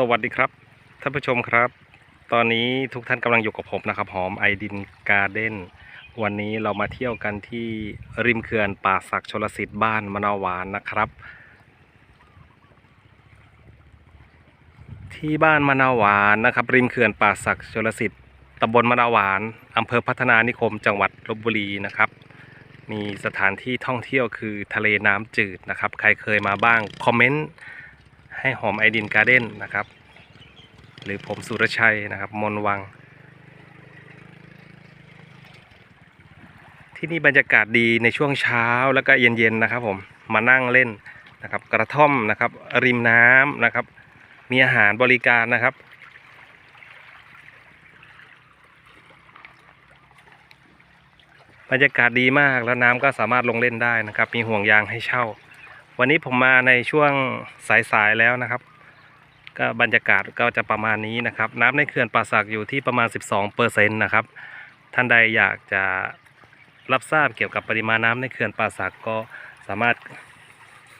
สวัสดีครับ ท่านผู้ชมครับ ตอนนี้ทุกท่านกำลังอยู่กับผมนะครับหอมไอดินการ์เด้นวันนี้เรามาเที่ยวกันที่ริมเขื่อนป่าศักดิ์ชลสิทธิ์บ้านมะนาวหวานนะครับ ที่บ้านมะนาวหวานนะครับ ริมเขื่อนป่าศักดิ์ชลสิทธิ์ตำบลมะนาวหวานอำเภอพัฒนานิคม จังหวัดลบบุรีนะครับ มีสถานที่ท่องเที่ยวคือทะเลน้ำจืดนะครับ ใครเคยมาบ้างคอมเมนต์ ให้หอมไอดินการ์เด้นนะครับ หรือผมสุรชัยนะครับ มนวัง ที่นี่บรรยากาศดีในช่วงเช้าแล้วก็เย็นๆนะครับ ผมมานั่งเล่นนะครับ กระท่อมนะครับ ริมน้ำนะครับ มีอาหารบริการนะครับบรรยากาศดีมากแล้วน้ำก็สามารถลงเล่นได้นะครับ มีห่วงยางให้เช่า วันนี้ผมมาในช่วงสายๆแล้วนะครับ ก็บรรยากาศก็จะประมาณนี้นะครับ น้ำในเขื่อนป่าสักอยู่ที่ประมาณ 12เปอร์เซ็นต์นะครับ ท่านใดอยากจะรับทราบเกี่ยวกับปริมาณน้ำในเขื่อนป่าสักก็สามารถ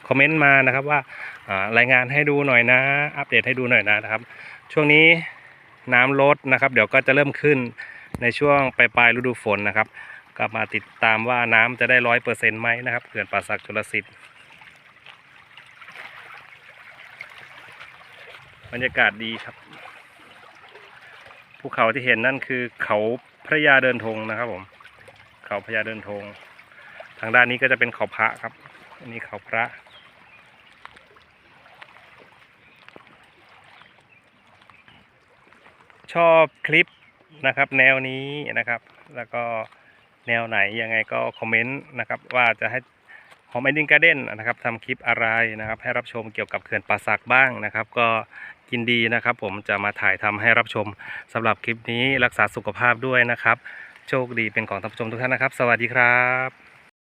คอมเมนต์มานะครับว่าารายงานให้ดูหน่อยนะ อัปเดตให้ดูหน่อยนะนะครับ ช่วงนี้น้ำลดนะครับ เดี๋ยวก็จะเริ่มขึ้นในช่วงปลายปลายฤดูฝนนะครับ ก็มาติดตามว่าน้ำจะได้ร้อยเปอร์เซ็นต์ไหมนะครับเขื่อนป่าสักชลสิทธิ์ บรรยากาศดีครับ ภูเขาที่เห็นนั่นคือเขาพระยาเดินธงนะครับ ผม เขาพระยาเดินธง ทางด้านนี้ก็จะเป็นเขาพระครับ อันนี้เขาพระชอบคลิปนะครับ แนวนี้นะครับ แล้วก็แนวไหนยังไงก็คอมเมนต์นะครับ ว่าจะให้ หอมไอดินการ์เด้นนะครับทำคลิปอะไรนะครับให้รับชมเกี่ยวกับเขื่อนป่าสักบ้างนะครับ ก็ยินดีนะครับ ผมจะมาถ่ายทำให้รับชมสำหรับคลิปนี้รักษาสุขภาพด้วยนะครับ โชคดีเป็นของท่านผู้ชมทุกท่านนะครับ สวัสดีครับ